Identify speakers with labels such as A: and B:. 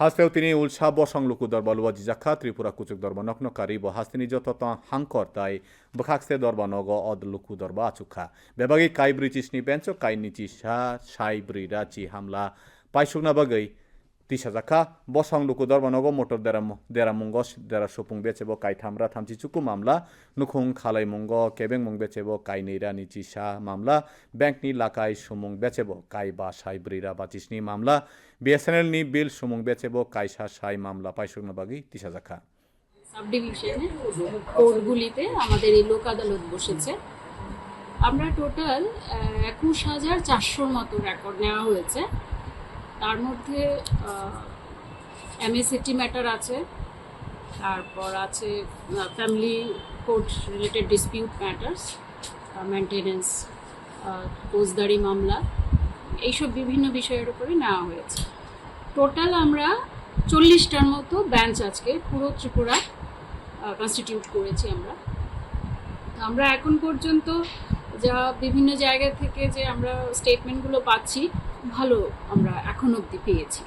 A: হাস্তেও তিনি উলসা বসং লুকু দরবা লুয়া জাখা, ত্রিপুরা কুচুক দরবা নকনকারি ব নিজ যত হাংকর তাই বখাকসে দরবা নগ অদ লুকু দরবা আচুখা। বেবাগী কাই চিসনি বেঞ্চ কাই চিসা সাই ব্রি রাচি হামলা। পাইসুকনা বাগৈ তিসা জাখা বসং লুকু দরবা নগ মটর দেরাম দেরামুঙ্গ দেরা সুপুং বেচেব কাই থামরা থামচি চুকু মামলা, নুখুং খালাই মুঙ্গ কেবেং মুং বেচেব কাই নেইরা নিচিসা মামলা, ব্যাংকনি লাকাই সুমুং বেচেব কাই বা সাই ব্রিরা বাচিসনি মামলা বিএসএনএল নি বিল সুমুং বেচেব, কাইসা সাই মামলা পাইসুকনা বাগি তিসা জাখা
B: সাব ডিভিশনে কোর্টগুলিতে আমাদের এই লোক আদালত বসেছে। আমরা টোটাল একুশ হাজার চারশোর মতো রেকর্ড নেওয়া হয়েছে। তার মধ্যে এমএসিটি ম্যাটার আছে, তারপর আছে family court related dispute matters maintenance ফৌজদারি মামলা, এইসব বিভিন্ন বিষয়ের উপরে নেওয়া হয়েছে। টোটাল আমরা চল্লিশটার মতো বেঞ্চ আজকে পুরো ত্রিপুরা কনস্টিটিউট করেছি আমরা। আমরা এখন পর্যন্ত যা বিভিন্ন জায়গা থেকে যে আমরা স্টেটমেন্টগুলো পাচ্ছি ভালো আমরা এখন অবধি পেয়েছি।